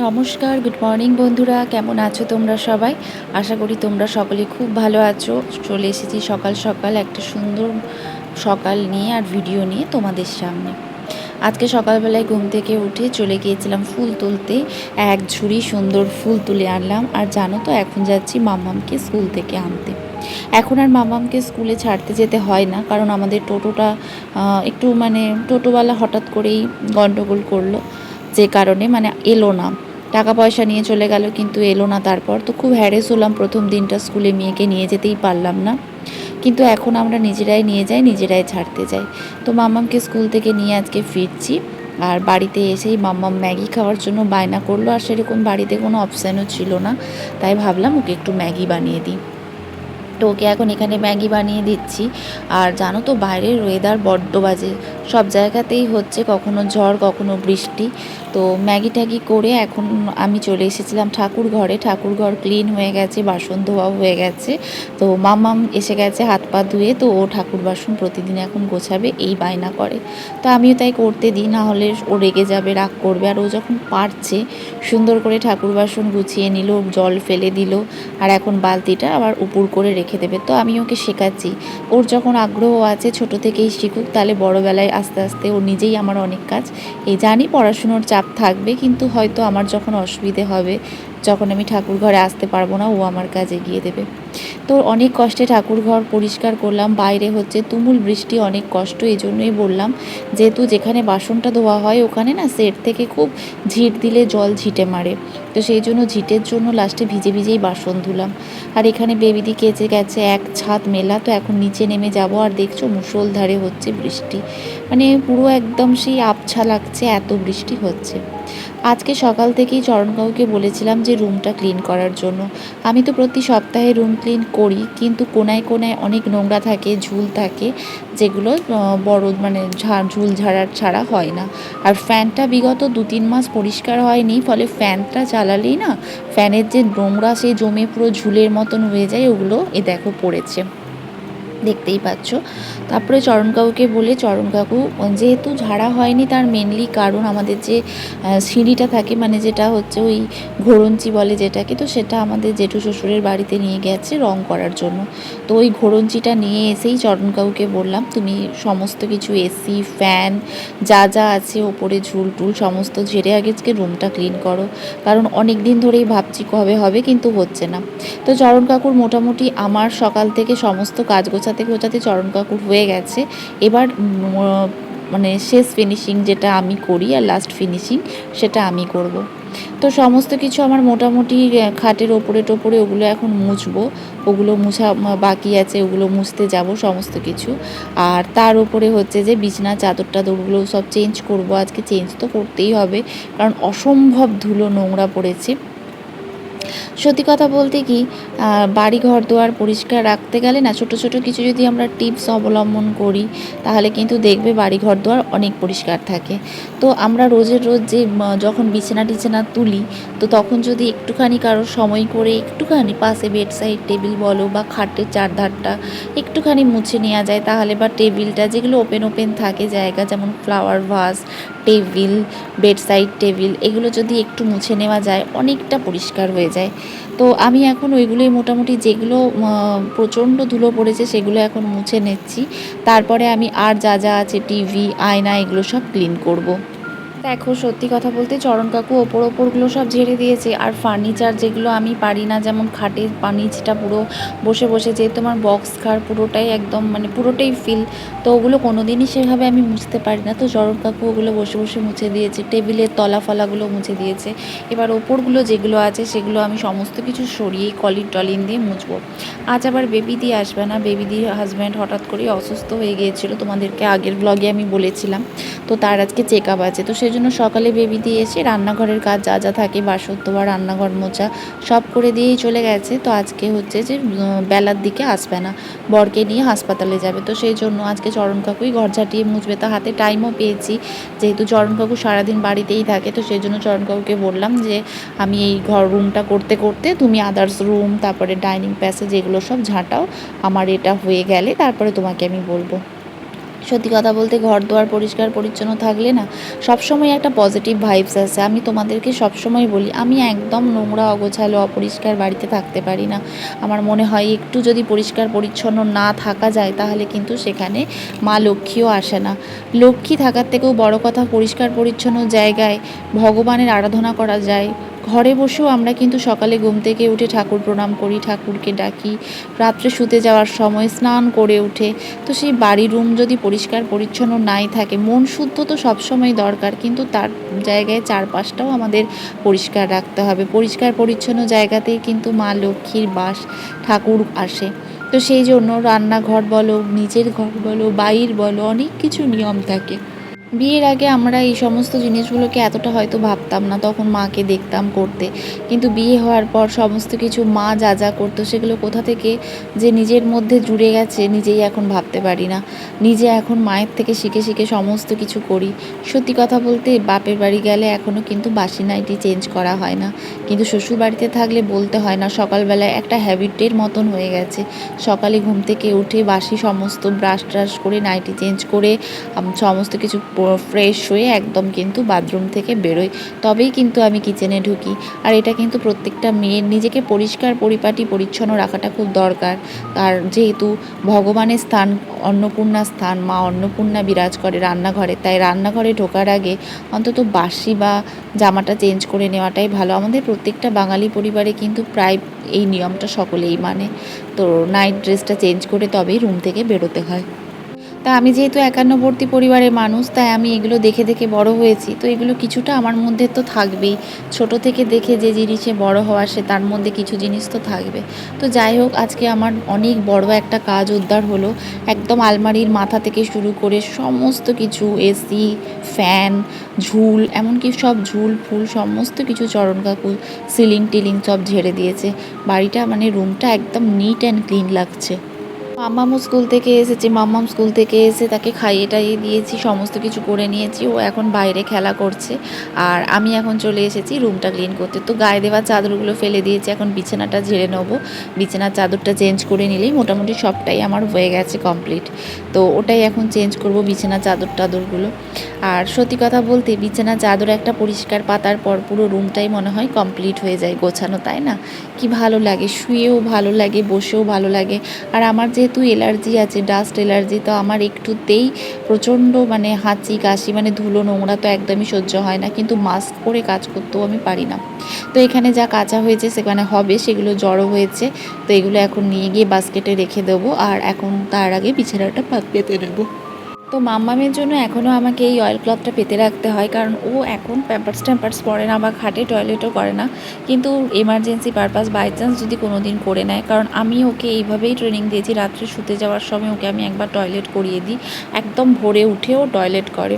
নমস্কার good morning বন্ধুরা, কেমন আছো তোমরা সবাই? আশা করি তোমরা সকলে খুব ভালো আছো। চলে এসেছি সকাল সকাল একটা সুন্দর সকাল নিয়ে আর ভিডিও নিয়ে তোমাদের সামনে। আজকে সকালবেলায় ঘুম থেকে উঠে চলে গিয়েছিলাম ফুল তুলতে। এক ঝুড়ি সুন্দর ফুল তুলে আনলাম। আর জানো তো, এখন যাচ্ছি মামামকে স্কুল থেকে আনতে। এখন আর মামামকে স্কুলে ছাড়তে যেতে হয় না, কারণ আমাদের টোটোটা একটু মানে টোটোওয়ালা হঠাৎ করেই গণ্ডগোল করল। যে কারণে মানে এলো না। টাকা পয়সা নিয়ে চলে গেল, কিন্তু এলো না তারপর। তো খুব হ্যারেস হলাম, প্রথম দিনটা স্কুলে মেয়েকে নিয়ে যেতেই পারলাম না। কিন্তু এখন আমরা নিজেরাই নিয়ে যাই, নিজেরাই ছাড়তে যাই। তো মামামকে স্কুল থেকে নিয়ে আজকে ফিরছি। আর বাড়িতে এসেই মাম্মাম ম্যাগি খাওয়ার জন্য বায়না করল। আর সেরকম বাড়িতে কোনো অপশানও ছিল না। তাই ভাবলাম ওকে একটু ম্যাগি বানিয়ে দিই। তো ওকে এখন এখানে ম্যাগি বানিয়ে দিচ্ছি। আর জানো তো বাইরের ওয়েদার বড্ড বাজে। সব জায়গাতেই হচ্ছে কখনো ঝড়, কখনো বৃষ্টি। তো ম্যাগি ট্যাগি করে এখন আমি চলে এসেছিলাম ঠাকুর ঘরে। ঠাকুর ঘর ক্লিন হয়ে গেছে, বাসন ধোয়া হয়ে গেছে। তো মামাম এসে গেছে হাত পা ধুয়ে, তো ও ঠাকুর বাসন প্রতিদিন এখন গোছাবে, এই বায়না করে। তো আমিও তাই করতে দিই না হলে ও রেগে যাবে, রাগ করবে। আর ও যখন পারছে, সুন্দর করে ঠাকুর বাসন গুছিয়ে নিল, জল ফেলে দিল। আর এখন বালতিটা আবার উপুর করে রেখে দেবে। তো আমি ওকে শেখাচ্ছি। ওর যখন আগ্রহ আছে ছোট থেকেই শিখুক, তাহলে বড়োবেলায় আস্তে আস্তে ও নিজেই আমার অনেক কাজ। এই জানি পড়াশুনোর চাপ থাকবে, কিন্তু হয়তো আমার যখন অসুবিধে হবে যখন আমি ঠাকুর ঘরে আসতে পারব না, ও আমার কাজে গিয়ে দেবে। তো অনেক কষ্টে ঠাকুর ঘর পরিষ্কার করলাম, বাইরে হচ্ছে তুমুল বৃষ্টি, অনেক কষ্ট এই জন্যই বললাম। যেহেতু যেখানে বাসনটা ধোয়া হয়, ওখানে না সেট থেকে খুব ঝিট দিলে জল ঝিটে মারে। তো সেই জন্য ঝিটের জন্য লাস্টে ভিজে ভিজেই বাসন ধুলাম। আর এখানে বেবিদি কেচে গেছে এক ছাদ মেলা, তো এখন নিচে নেমে যাব। আর দেখছ মুষলধারে হচ্ছে বৃষ্টি। মানে পুরো একদম সেই আবছা লাগছে, এত বৃষ্টি হচ্ছে। আজকে সকাল থেকেই চরণকাউকে বলেছিলাম যে রুমটা ক্লিন করার জন্য। আমি তো প্রতি সপ্তাহে রুম ক্লিন করি, কিন্তু কোনায় কোনায় অনেক নোংরা থাকে, ঝুল থাকে, যেগুলো বড় মানে ঝুল ঝাড়ার ছাড়া হয় না। আর ফ্যানটা বিগত দু তিন মাস পরিষ্কার হয়নি, ফলে ফ্যানটা চালালেই না, ফ্যানের যে নোংরা, সেই জমে পুরো ঝুলের মতন হয়ে যায়, ওগুলো এ দেখো পড়েছে। দেখতেই পাচ্ছ। তারপরে চরণ কাকুকে বলে, চরণ কাকু যেহেতু ঝাড়া হয়নি, তার মেনলি কারণ আমাদের যে সিঁড়িটা থাকে মানে যেটা হচ্ছে ওই ঘোরঞ্চি বলে যেটাকে, তো সেটা আমাদের জেঠু শ্বশুরের বাড়িতে নিয়ে গেছে রং করার জন্য। তো ওই ঘোরঞ্চিটা নিয়ে এসেই চরণ কাকুকে বললাম, তুমি সমস্ত কিছু এসি, ফ্যান, যা যা আছে ওপরে ঝুল টুল, সমস্ত ঝেড়ে আগে আজকে রুমটা ক্লিন করো। কারণ অনেক দিন ধরেই ভাবছি কবে হবে, কিন্তু হচ্ছে না। তো চরণ কাকুর মোটামুটি আমার সকাল থেকে সমস্ত কাজ গোছাতে গোছাতে চরণ কাকুর হয়ে গেছে। এবার মানে শেষ ফিনিশিং যেটা আমি করি আর লাস্ট ফিনিশিং সেটা আমি করব। তো সমস্ত কিছু আমার মোটামুটি খাটের ওপরে টোপরে ওগুলো এখন মুছবো। ওগুলো মুছা বাকি আছে, ওগুলো মুছতে যাব সমস্ত কিছু। আর তার উপরে হচ্ছে যে বিছনা, চাদর টাদরগুলো সব চেঞ্জ করব। আজকে চেঞ্জ তো করতেই হবে, কারণ অসম্ভব ধুলো নোংরা পড়েছে। সত্যি কথা বলতে কি বাড়ি ঘর দুয়ার পরিষ্কার রাখতে গেলে না ছোট ছোট কিছু যদি আমরা টিপস অবলম্বন করি, তাহলে কিন্তু দেখবে বাড়ি ঘর দুয়ার অনেক পরিষ্কার থাকে। তো আমরা রোজের রোজ যে যখন বিছানা টিছানা তুলি, তো তখন যদি একটুখানি কারোর সময় করে একটুখানি পাশে বেড সাইড টেবিল বলো বা খাটের চারধারটা একটুখানি মুছে নেওয়া যায়, তাহলে বা টেবিলটা যেগুলো ওপেন ওপেন থাকে জায়গা যেমন flower vase table bedside table এগুলো যদি একটু মুছে নেওয়া যায়, অনেকটা পরিষ্কার হয়ে যায় তো আমি এখন ওইগুলোই মোটামুটি যেগুলো প্রচণ্ড ধুলো পড়েছে সেগুলো এখন মুছে নিচ্ছি তারপরে আমি আর যা যা আছে টিভি, আয়না এগুলো সব ক্লিন করব। দেখো, সত্যি কথা বলতে চরণ কাকু ওপর ওপরগুলো সব ঝেড়ে দিয়েছে। আর ফার্নিচার যেগুলো আমি পারি না, যেমন খাটের নিচটা পুরো বসে বসে, যেহেতু আমার বক্স খার পুরোটাই একদম মানে পুরোটাই ফিল তো ওগুলো কোনো দিনই সেভাবে আমি মুছতে পারি না। তো চরণ কাকু ওগুলো বসে বসে মুছে দিয়েছে, টেবিলের তলা ফলাগুলো মুছে দিয়েছে। এবার ওপরগুলো যেগুলো আছে, সেগুলো আমি সমস্ত কিছু সরিয়ে কলির টলিন দিয়ে মুছবো। আজ আবার বেবি দিয়ে আসবে না। বেবি দিয়ে হাজব্যান্ড হঠাৎ করেই অসুস্থ হয়ে গিয়েছিল। তোমাদেরকে আগের ব্লগে আমি বলেছিলাম। তো তার আজকে চেক আপ আছে। তো সেই জন্য সকালে বেবি দিয়ে এসে রান্নাঘরের কাজ যা যা থাকে বাসন ধোয়া রান্নাঘর মোছা, সব করে দিয়েই চলে গেছে। তো আজকে হচ্ছে যে বেলার দিকে আসবে না। বরকে নিয়ে হাসপাতালে যাবে। তো সেই জন্য আজকে চরণ কাকুই ঘর ঝাঁটিয়ে মুছবে। তা হাতে টাইমও পেয়েছি। যেহেতু চরণ কাকু সারাদিন বাড়িতেই থাকে, তো সেই জন্য চরণ কাকুকে বললাম যে, আমি এই ঘর রুমটা করতে করতে তুমি আদার্স রুম তারপরে ডাইনিং প্যাসেজ এগুলো সব ঝাঁটাও। আমার এটা হয়ে গেলে, তারপরে তোমাকে আমি বলব। সত্যি কথা বলতে ঘর দুয়ার পরিষ্কার পরিচ্ছন্ন থাকলে না সবসময় একটা পজিটিভ ভাইবস আছে আমি তোমাদেরকে সবসময় বলি, আমি একদম নোংরা, অগোছালো, অপরিষ্কার বাড়িতে থাকতে পারি না। আমার মনে হয় একটু যদি পরিষ্কার পরিচ্ছন্ন না থাকা যায় তাহলে কিন্তু সেখানে মা লক্ষ্মীও আসে না। লক্ষ্মী থাকার থেকেও বড় কথা পরিষ্কার পরিচ্ছন্ন জায়গায় ভগবানের আরাধনা করা যায়। ঘরে বসেও আমরা কিন্তু সকালে ঘুম থেকে উঠে ঠাকুর প্রণাম করি, ঠাকুরকে ডাকি, রাত্রে শুতে যাওয়ার সময় স্নান করে উঠে। তো সেই বাড়ি রুম যদি পরিষ্কার পরিচ্ছন্ন নাই থাকে, মন শুদ্ধ তো সবসময় দরকার, কিন্তু তার জায়গায় চারপাশটাও আমাদের পরিষ্কার রাখতে হবে। পরিষ্কার পরিচ্ছন্ন জায়গাতেই কিন্তু মা লক্ষ্মীর বাস, ঠাকুর আসে। তো সেই জন্য রান্নাঘর বলো, নিজের ঘর বলো বাইর বলো, অনেক কিছু নিয়ম থাকে। বিয়ের আগে আমরা এই সমস্ত জিনিসগুলোকে এতটা হয়তো ভাবতাম না, তখন মাকে দেখতাম করতে। কিন্তু বিয়ে হওয়ার পর সমস্ত কিছু মা যা যা করতো, সেগুলো কোথা থেকে যে নিজের মধ্যে জুড়ে গেছে, নিজেই এখন ভাবতে পারি না। নিজে এখন মায়ের থেকে শিখে শিখে সমস্ত কিছু করি। সত্যি কথা বলতে, বাপের বাড়ি গেলে এখনও কিন্তু বাসি নাইটি চেঞ্জ করা হয় না। কিন্তু শ্বশুর বাড়িতে থাকলে বলতে হয় না সকালবেলায় একটা হ্যাবিটের মতন হয়ে গেছে। সকালে ঘুম থেকে উঠে বাসি সমস্ত ব্রাশ ট্রাশ করে নাইটি চেঞ্জ করে সমস্ত কিছু ফ্রেশ হয়ে একদম কিন্তু বাথরুম থেকে বেরোই। তবেই কিন্তু আমি কিচেনে ঢুকি। আর এটা কিন্তু প্রত্যেকটা মেয়ের নিজেকে পরিষ্কার, পরিপাটি, পরিচ্ছন্ন রাখাটা খুব দরকার। আর যেহেতু ভগবানের স্থান অন্নপূর্ণা স্থান, মা অন্নপূর্ণা বিরাজ করে রান্নাঘরে, তাই রান্নাঘরে ঢোকার আগে অন্তত বাসি বা জামাটা চেঞ্জ করে নেওয়াটাই ভালো। আমাদের প্রত্যেকটা বাঙালি পরিবারে কিন্তু প্রায় এই নিয়মটা সকলেই মানে। তো নাইট ড্রেসটা চেঞ্জ করে তবেই রুম থেকে বেরোতে হয়। তা আমি যেহেতু একান্নবর্তী পরিবারের মানুষ, তাই আমি এগুলো দেখে দেখে বড় হয়েছি। তো এগুলো কিছুটা আমার মধ্যে তো থাকবেই। ছোট থেকে দেখে যে জিনিসে বড় হওয়া সে, তার মধ্যে কিছু জিনিস তো থাকবে। তো যাই হোক, আজকে আমার অনেক বড় একটা কাজ উদ্ধার হলো। একদম আলমারির মাথা থেকে শুরু করে সমস্ত কিছু, এসি, ফ্যান, ঝুল, এমনকি সব ঝুল, ফুল, সমস্ত কিছু চরণ কাকু সিলিং টিলিং সব ঝেড়ে দিয়েছে। বাড়িটা মানে রুমটা একদম নিট অ্যান্ড ক্লিন লাগছে। মাম্মামও স্কুল থেকে এসেছে মাম্মাম স্কুল থেকে এসে তাকে খাইয়ে টাইয়ে দিয়েছি, সমস্ত কিছু করে নিয়েছি, ও এখন বাইরে খেলা করছে। আর আমি এখন চলে এসেছি রুমটা ক্লিন করতে। তো গায়ে দেওয়া চাদরগুলো ফেলে দিয়েছি, এখন বিছানাটা ঝেড়ে নেব। বিছানার চাদরটা চেঞ্জ করে নিলেই মোটামুটি সবটাই আমার হয়ে গেছে কমপ্লিট। তো ওটাই এখন চেঞ্জ করব বিছানা চাদর টাদরগুলো। আর সত্যি কথা বলতে বিছানা চাদর একটা পরিষ্কার পাতার পর পুরো রুমটাই মনে হয় কমপ্লিট হয়ে যায় গোছানো, তাই না? কি ভালো লাগে, শুয়েও ভালো লাগে, বসেও ভালো লাগে। আর আমার যেহেতু এলার্জি আছে ডাস্ট এলার্জি, তো আমার একটুতেই প্রচণ্ড মানে হাঁচি, কাশি মানে ধুলো নোংরা তো একদমই সহ্য হয় না। কিন্তু মাস্ক পরে কাজ করতেও আমি পারি না। তো এখানে যা কাঁচা হয়েছে সেখানে হবে, সেগুলো জড়ো হয়েছে। তো এগুলো এখন নিয়ে গিয়ে বাস্কেটে রেখে দেবো। আর এখন তার আগে বিছানাটা পাত পেতে নেব। তো মাম্মামের জন্য এখনও আমাকে এই অয়েল ক্লথটা পেতে রাখতে হয়, কারণ ও এখন প্যাম্পার্স ট্যাম্পার্স পরে না বা খাটে টয়লেটও করে না। কিন্তু এমার্জেন্সি পারপাস বাই চান্স যদি কোনো দিন করে নেয়, কারণ আমি ওকে এইভাবেই ট্রেনিং দিয়েছি, রাত্রে শুতে যাওয়ার সময় ওকে আমি একবার টয়লেট করিয়ে দিই। একদম ভোরে উঠেও টয়লেট করে।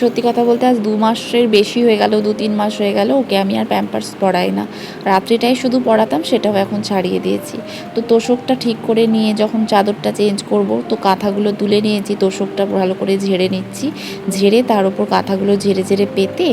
সত্যি কথা বলতে আজ দু মাসের বেশি হয়ে গেল, দু তিন মাস হয়ে গেল, ওকে আমি আর প্যাম্পার্স পরাই না। রাত্রিটাই শুধু পড়াতাম সেটাও এখন ছাড়িয়ে দিয়েছি। তো তোষকটা ঠিক করে নিয়ে যখন চাদরটা চেঞ্জ করব, তো কাঁথাগুলো তুলে নিয়েছি, তোষকটা ভালো করে ঝেড়ে নিচ্ছি। ঝেড়ে তার উপর কাঁথাগুলো ঝেড়ে ঝেড়ে পেতে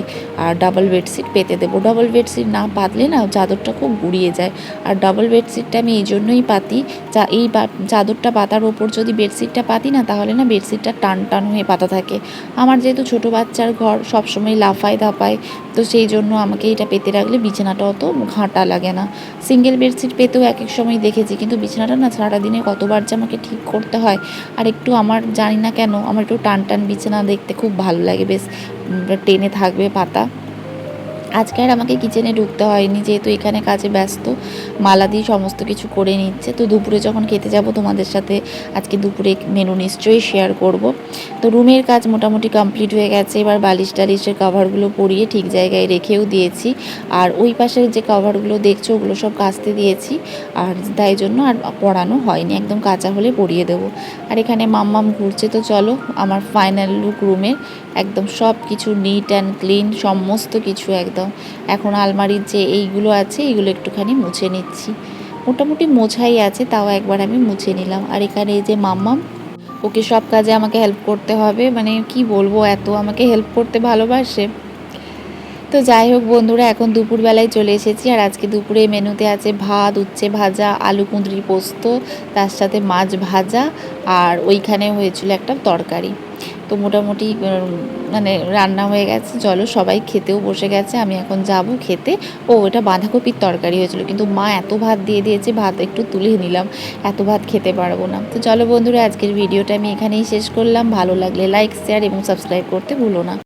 আর ডাবল বেডশিট পেতে দেবো। ডাবল বেডশিট না পাতলে না চাদরটা খুব গুড়িয়ে যায়। আর ডাবল বেডশিটটা আমি এই জন্যই পাতি চা এই চাদরটা পাতার ওপর যদি বেডশিটটা পাতি না, তাহলে না বেডশিটটা টান টান হয়ে পাতা থাকে। আমার যেহেতু ছোটো বাচ্চার ঘর সবসময় লাফায় ধাপায়, তো সেই জন্য আমাকে এটা পেতে রাখলে বিছানাটা অত ঘাঁটা লাগে না। সিঙ্গেল বেডশিট পেতেও এক এক সময় দেখেছি, কিন্তু বিছানাটা না সারাদিনে কতবার যে আমাকে ঠিক করতে হয়। আর একটু আমার জানি না কেন, আমার একটু টান টান বিছানা দেখতে খুব ভালো লাগে। বেশ টেনে থাকবে পাতা। আজকে আর আমাকে কিচেনে ঢুকতে হয়নি, যেহেতু এখানে কাজে ব্যস্ত, মালা দিয়ে সমস্ত কিছু করে নিচ্ছে। তো দুপুরে যখন খেতে যাব তোমাদের সাথে, আজকে দুপুরে মেনু নিশ্চয়ই শেয়ার করব। তো রুমের কাজ মোটামুটি কমপ্লিট হয়ে গেছে, এবার বালিশ টালিশের কভারগুলো পরিয়ে ঠিক জায়গায় রেখেও দিয়েছি। আর ওই পাশের যে কভারগুলো দেখছ, ওগুলো সব কাচতে দিয়েছি। আর তাই জন্য আর পড়ানো হয়নি, একদম কাঁচা হলে পরিয়ে দেবো। আর এখানে মাম্মাম ঘুরছে, তো চলো আমার ফাইনাল লুক রুমের একদম সব কিছু নিট অ্যান্ড ক্লিন সমস্ত কিছু একদম এখন আলমারির যে এইগুলো আছে এইগুলো একটুখানি মুছে নিচ্ছি। মোটামুটি মোছাই আছে, তাও একবার আমি মুছে নিলাম। আর এখানে এই যে মাম্মাম, ওকে সব কাজে আমাকে হেল্প করতে হবে। মানে কি বলব, এত আমাকে হেল্প করতে ভালোবাসে। তো যাই হোক বন্ধুরা, এখন দুপুরবেলায় চলে এসেছি। আর আজকে দুপুরে মেনুতে আছে ভাত, উচ্ছে ভাজা, আলু কুঁদরি পোস্ত, তার সাথে মাছ ভাজা, আর ওইখানে হয়েছিল একটা তরকারি। তো মোটামুটি মানে রান্না হয়ে গেছে। চলো সবাই খেতেও বসে গেছে। আমি এখন যাব খেতে। ও, এটা বাঁধাকপির তরকারি হয়েছিল। কিন্তু মা এত ভাত দিয়ে দিয়েছে, ভাত একটু তুলে নিলাম। এত ভাত খেতে পারব না। তো চলো বন্ধুরা, আজকের ভিডিওটা আমি এখানেই শেষ করলাম। ভালো লাগলে লাইক শেয়ার এবং সাবস্ক্রাইব করতে ভুলো না।